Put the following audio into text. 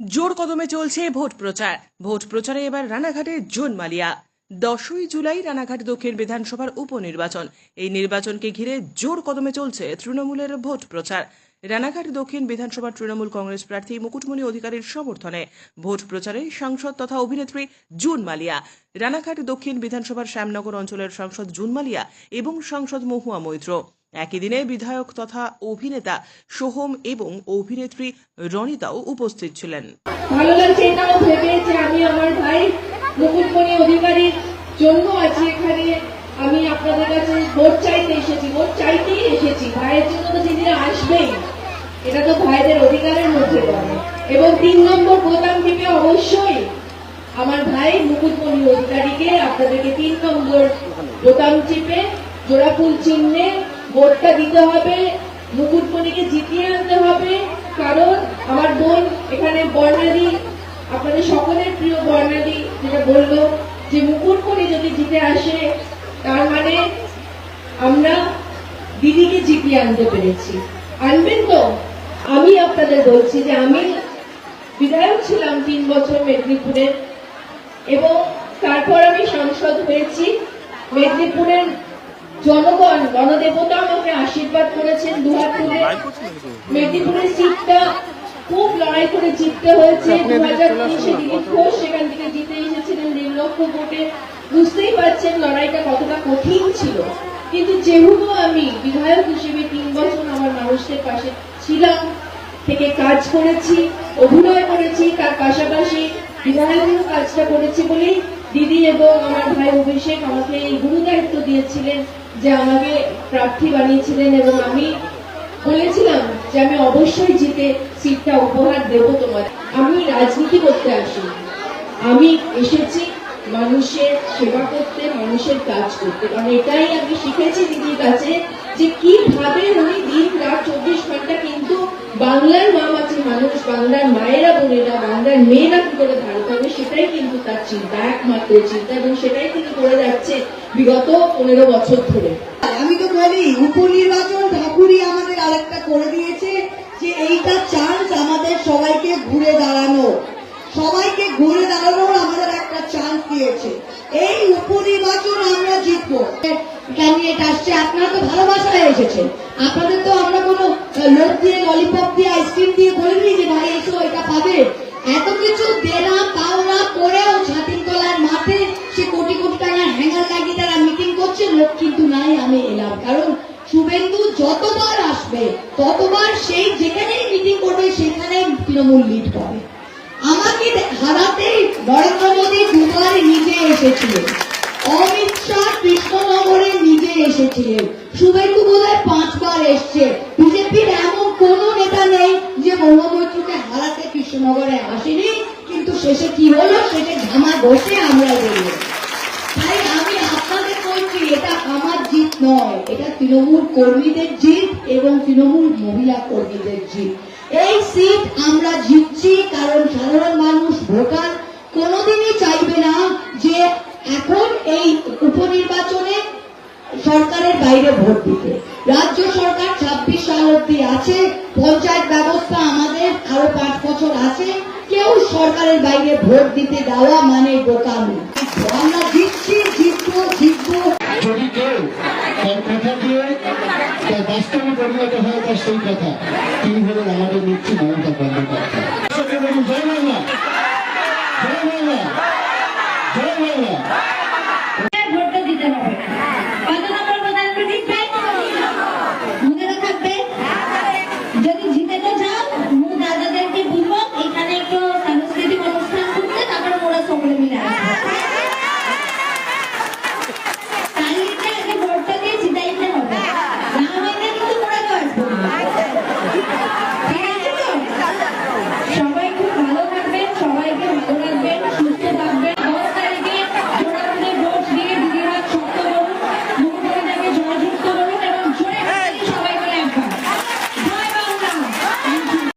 জোর কদমে চলছে ভোট প্রচার। ভোট প্রচারে এবার রানাঘাটের জোন মালিয়া। দশই জুলাই রানাঘাট দক্ষিণ বিধানসভার উপনির্বাচন। এই নির্বাচনকে ঘিরে জোর কদমে চলছে তৃণমূলের ভোট প্রচার। রানাঘাট দক্ষিণ বিধানসভার তৃণমূল কংগ্রেস প্রার্থী মুকুটমণি অধিকারীর সমর্থনে ভোট প্রচারে সাংসদ তথা অভিনেত্রী জুন মালিয়া। রানাঘাট দক্ষিণ বিধানসভার শ্যামনগর অঞ্চলের সাংসদ জুন মালিয়া এবং সাংসদ মহুয়া মৈত্র। একই দিনে বিধায়ক তথা অভিনেতা সোহম এবং অভিনেত্রী রনিতাও উপস্থিত ছিলেন। ভালো লাগছে এটাও ভেবে যে আমি আমার ভাই মুকুটমণি অধিকারীর জন্য আছি এখানে। আমি আপনাদের কাছে ভোট চাইতে এসেছি, ভোট চাইতেই এসেছি। ভাইয়ের জন্য তো দিদিরা আসবেই। এটা তো ভাইদের অধিকারের মধ্যে পড়ে। এবং তিন নম্বর বোতাম টিপে অবশ্যই আমার ভাই মুকুটমণি অধিকারীকে আপনাদেরকে তিন নম্বর বোতাম টিপে জোড়া ফুল চিহ্নে ভোটটা দিতে হবে, মুকুটমণিকে জিতিয়ে আনতে হবে, কারণ আমার বোন এখানে বর্ণালী, আপনাদের সকলের প্রিয় বর্ণালী যেটা বলল যে মুকুটমণি যদি জিতে আসে, তার মানে আমরা দিদিকে জিতিয়ে আনতে পেরেছি। আনবেন তো? আমি আপনাদের বলছি যে আমি বিধায়ক ছিলাম তিন বছর মেদিনীপুরের এবং তারপর আমি সাংসদ হয়েছি মেদিনীপুরের জনগণ গণদেবতা আমাকে আশীর্বাদ করেছেন। দুহাত তুলে মেদিনীপুরের সিটটা খুব লড়াই করে জিততে হয়েছে। দু হাজার উনিশে দিলীপ ঘোষ সেখান থেকে জিতে এসেছিলেন দেড় লক্ষ ভোটে। বুঝতেই পারছেন লড়াইটা কতটা কঠিন ছিল। কিন্তু যেহেতু আমি বিধায়ক হিসেবে তিন বছর আমার মানুষদের পাশে ছিলাম, থেকে কাজ করেছি, অভিনয় করেছি, তার পাশাপাশি বিধায়কের কাজটা করেছি বলেই দিদি এবং আমার ভাই অভিষেক আমাকে এই গুরু দায়িত্ব দিয়েছিলেন যে আমাকে প্রার্থী বানিয়েছিলেন এবং আমি বলেছিলাম যে আমি অবশ্যই জিতে সিটটা উপহার দেব তোমার আমি রাজনীতি করতে আসি আমি এসেছি মানুষের সেবা করতে, মানুষের কাজ করতে। কারণ এটাই আমি শিখেছি দিদির কাছে যে কীভাবে উনি দিন রাত চব্বিশ ঘণ্টা কিন্তু বাংলার মা মানুষ বাংলার মায়েরা বোনেরা বাংলার মেয়েরা কি করে ভালো থাকবে সেটাই কিন্তু তার চিন্তা, একমাত্র চিন্তা এবং সেটাই তিনি করে যাচ্ছে বিগত পনেরো বছর ধরে। আমি তো বলি, উপনির্বাচন ঠাকুরই আমাদের আরেকটা করে দিয়েছে যে এইটা চান্স আমাদের সবাইকে ঘুরে দাঁড়ানো। সবাইকে ঘুরে দাঁড়ানোর আমাদের একটা চান্স দিয়েছে। এই উপনির্বাচন আমরা জিতবো। ক্যান্ডিডেট আসছে। আপনারা তো ভালোবাসায় এসেছেন। আপনাদের তো লোক দিয়ে ললিপপ দিয়ে আইসক্রিম দিয়ে বলে বলিনি যে, ভাই, এসো, এটা পাবে। এত কিছু দেনা, পাওনা করেও ছাতিমতলার মাঠে সে কোটি কোটি টাকার হ্যাঙ্গার লাগিয়ে তারা মিটিং করছে। লোক কিন্তু নাই, আমি এলাম। কারণ শুভেন্দু যতবার আসবে, ততবার সেই যেখানেই মিটিং করবে সেখানে তৃণমূল লিড পাবে। আমাকে হারাতে নরেন্দ্র মোদী দুবার নিজে এসেছিলেন। অমিত শাহ কৃষ্ণনগরে নিজে এসেছিলেন। শুভেন্দু বোধহয় পাঁচবার এসছে। কৃষ্ণনগরে আসেনি, কিন্তু শেষে কি হলো? শেষে ধামা বসে আমরা বললাম তাই আমি আপনাদের বলছি, এটা আমার জিত নয়, এটা তৃণমূল কর্মীদের জিত এবং তৃণমূল মহিলা কর্মীদের জিত। এই সিট আমরা জিতছি কারণ সাধারণ মানুষ, ভোটার কোনোদিনই চাইবে না যে এখন এই উপনির্বাচনে সরকারের বাইরে ভোট দিতে। রাজ্য সরকার ছাব্বিশ সাল অব্দি আছে, পঞ্চায়েত ব্যবস্থা আমাদের সরকারের বাইরে ভোট দিতে দেওয়া মানে বোকামি আমরা জিতছি, জিতবো জিতবো। যদি কেউ কথা দিয়ে, তার বাস্তবে পরিণত হয় তার সেই কথা।